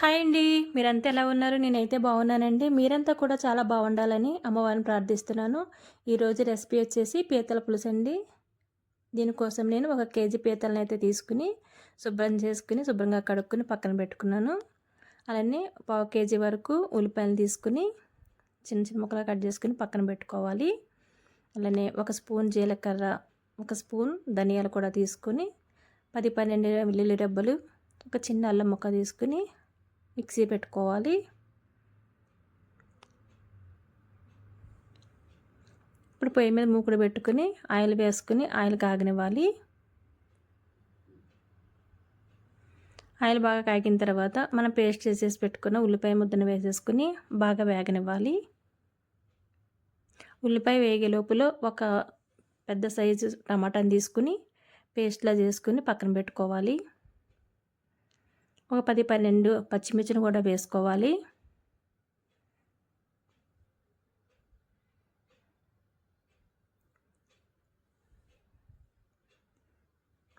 Hi అండి. మీరంతా ఎలా ఉన్నారు? నేనైతే బాగున్నానండి. మీరంతా కూడా చాలా బాగుండాలని అమ్మవారిని ప్రార్థిస్తున్నాను. ఈరోజు రెసిపీ వచ్చేసి పీతల పులుసు అండి దీనికోసం నేను ఒక కేజీ పీతలను అయితే తీసుకుని శుభ్రం చేసుకుని శుభ్రంగా కడుక్కుని పక్కన పెట్టుకున్నాను. అలానే పావు కేజీ వరకు ఉల్లిపాయలు తీసుకుని చిన్న చిన్న ముక్కలు కట్ చేసుకుని పక్కన పెట్టుకోవాలి. అలానే ఒక స్పూన్ జీలకర్ర ఒక స్పూన్ ధనియాలు కూడా తీసుకుని పది పన్నెండు వెల్లుల్లి డబ్బలు ఒక చిన్న అల్లం ముక్క తీసుకుని మిక్సీ పెట్టుకోవాలి. ఇప్పుడు పొయ్యి మీద మూకుడు పెట్టుకుని ఆయిల్ వేసుకుని ఆయిల్ కాగనివ్వాలి. ఆయిల్ బాగా కాగిన తర్వాత మనం పేస్ట్ చేసేసి పెట్టుకున్న ఉల్లిపాయ ముద్దను వేసేసుకుని బాగా వేగనివ్వాలి. ఉల్లిపాయ వేగే లోపల ఒక పెద్ద సైజు టమాటాని తీసుకుని పేస్ట్లా చేసుకుని పక్కన పెట్టుకోవాలి. ఒక పది పన్నెండు పచ్చిమిర్చిని కూడా వేసుకోవాలి.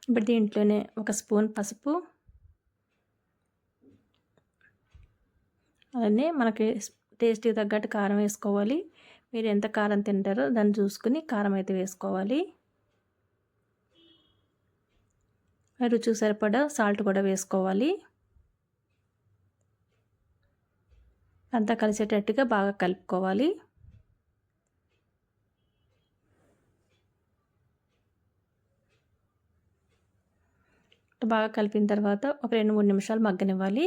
ఇప్పుడు దీంట్లోనే ఒక స్పూన్ పసుపు. అలానే మనకి టేస్ట్కి తగ్గట్టు కారం వేసుకోవాలి. మీరు ఎంత కారం తింటారో దాన్ని చూసుకుని కారం అయితే వేసుకోవాలి. రుచి సరిపడా సాల్ట్ కూడా వేసుకోవాలి. అంతా కలిసేటట్టుగా బాగా కలుపుకోవాలి. బాగా కలిపిన తర్వాత ఒక రెండు మూడు నిమిషాలు మగ్గనివ్వాలి.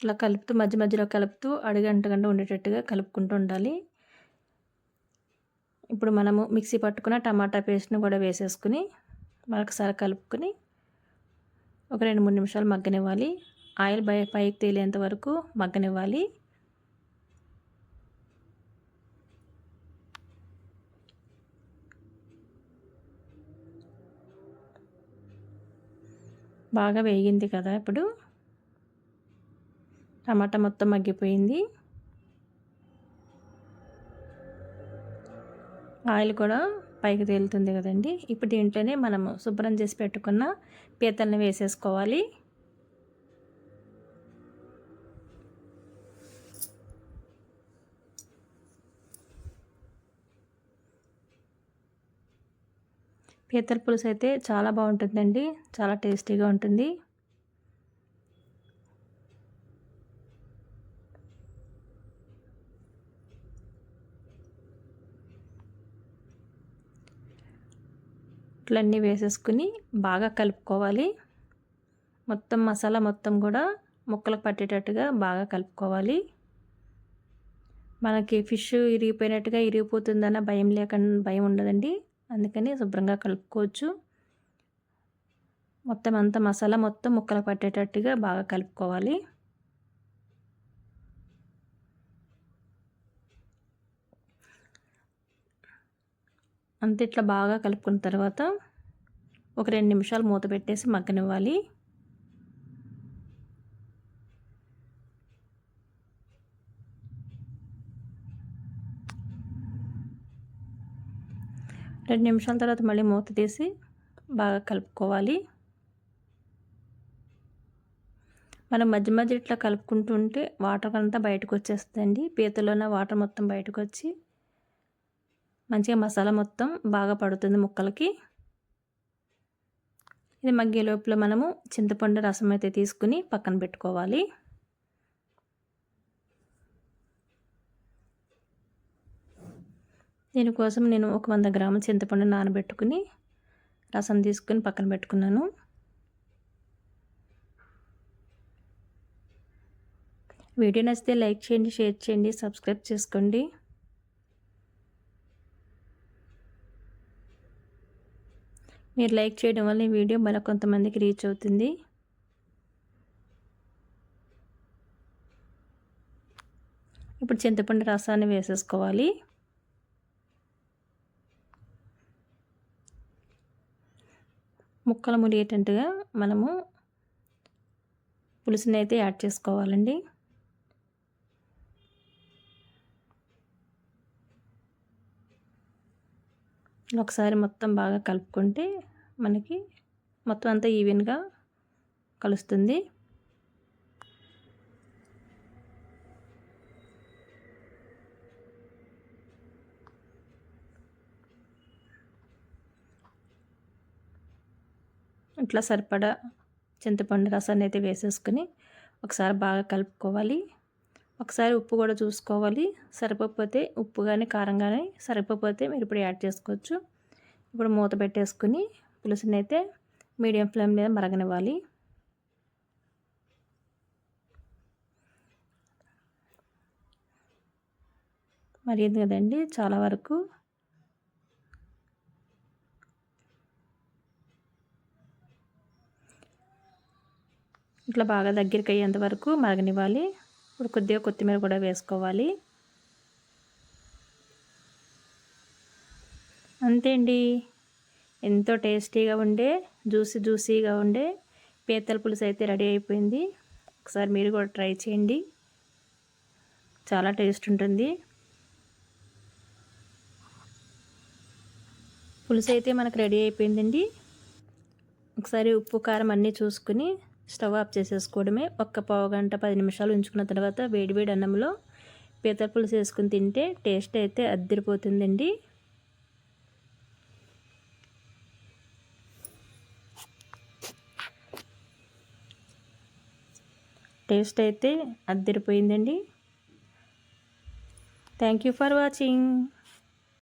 ఇట్లా కలుపుతూ మధ్య మధ్యలో కలుపుతూ అడుగంటగంట ఉండేటట్టుగా కలుపుకుంటూ ఉండాలి. ఇప్పుడు మనము మిక్సీ పట్టుకున్న టమాటా పేస్ట్ని కూడా వేసేసుకుని మరొకసారి కలుపుకొని ఒక రెండు మూడు నిమిషాలు మగ్గనివ్వాలి. ఆయిల్ బయ పైకి తేలేంత వరకు మగ్గనివ్వాలి. బాగా వేగింది కదా ఇప్పుడు. టమాటా మొత్తం మగ్గిపోయింది. ఆయిల్ కూడా పైకి తేలుతుంది కదండి. ఇప్పుడు దీంట్లోనే మనము శుభ్రం చేసి పెట్టుకున్న పీతల్ని వేసేసుకోవాలి. పీతల పులుసు అయితే చాలా బాగుంటుందండి. చాలా టేస్టీగా ఉంటుంది. ఇట్లన్నీ వేసేసుకుని బాగా కలుపుకోవాలి. మొత్తం మసాలా మొత్తం కూడా ముక్కలకు పట్టేటట్టుగా బాగా కలుపుకోవాలి. మనకి ఫిష్ ఇరిగిపోయినట్టుగా ఇరిగిపోతుందన్న భయం లేకుండా భయం ఉండదండి. అందుకని శుభ్రంగా కలుపుకోవచ్చు. మొత్తం అంతా మసాలా మొత్తం ముక్కలకు పట్టేటట్టుగా బాగా కలుపుకోవాలి. అంతే ఇట్లా బాగా కలుపుకున్న తర్వాత ఒక రెండు నిమిషాలు మూత పెట్టేసి మగ్గనివ్వాలి. రెండు నిమిషాల తర్వాత మళ్ళీ మూత తీసి బాగా కలుపుకోవాలి. మనం మధ్య మధ్య ఇట్లా కలుపుకుంటూ ఉంటే వాటర్ అంతా బయటకు వచ్చేస్తుందండి. పీతలోన వాటర్ మొత్తం బయటకు వచ్చి మంచిగా మసాలా మొత్తం బాగా పడుతుంది ముక్కలకి. ఇది మగ్గే లోపల మనము చింతపండు రసం అయితే తీసుకుని పక్కన పెట్టుకోవాలి. దీనికోసం నేను ఒక వంద గ్రాముల చింతపండు నానబెట్టుకుని రసం తీసుకుని పక్కన పెట్టుకున్నాను. వీడియో నచ్చితే లైక్ చేయండి షేర్ చేయండి సబ్స్క్రైబ్ చేసుకోండి. మీరు లైక్ చేయడం వల్ల ఈ వీడియో మరో కొంతమందికి రీచ్ అవుతుంది. ఇప్పుడు చింతపండు రసాన్ని వేసేసుకోవాలి. ముక్కలు మురిగేటట్టుగా మనము పులుసుని అయితే యాడ్ చేసుకోవాలండి. ఒకసారి మొత్తం బాగా కలుపుకుంటే మనకి మొత్తం అంతా ఈవెన్గా కలుస్తుంది. ఇట్లా సరిపడా చింతపండు రసాన్ని అయితే వేసేసుకుని ఒకసారి బాగా కలుపుకోవాలి. ఒకసారి ఉప్పు కూడా చూసుకోవాలి. సరిపోతే ఉప్పు కానీ కారం కానీ సరిపోతే మీరు ఇప్పుడు యాడ్ చేసుకోవచ్చు. ఇప్పుడు మూత పెట్టేసుకుని పులుసుని అయితే మీడియం ఫ్లేమ్ మీద మరగనివ్వాలి. మరిగింది కదండి చాలా వరకు. ఇట్లా బాగా దగ్గరికి అయ్యేంత వరకు మరగనివ్వాలి. ఇప్పుడు కొద్దిగా కొత్తిమీర కూడా వేసుకోవాలి. అంతే అండి. ఎంతో టేస్టీగా ఉండే జ్యూసీ జ్యూసీగా ఉండే పీతల పులుసు అయితే రెడీ అయిపోయింది. ఒకసారి మీరు కూడా ట్రై చేయండి. చాలా టేస్ట్ ఉంటుంది. పులుసు అయితే మనకు రెడీ అయిపోయిందండి. ఒకసారి ఉప్పు కారం అన్నీ చూసుకుని స్టవ్ ఆఫ్ చేసేసుకోవడమే ఒక్క పావు గంట పది నిమిషాలు ఉంచుకున్న తర్వాత వేడివేడి అన్నంలో పీతల పులుసు వేసుకుని తింటే టేస్ట్ అయితే అద్దరిపోతుందండి. టేస్ట్ అయితే అద్దరిపోయిందండి. Thank you for watching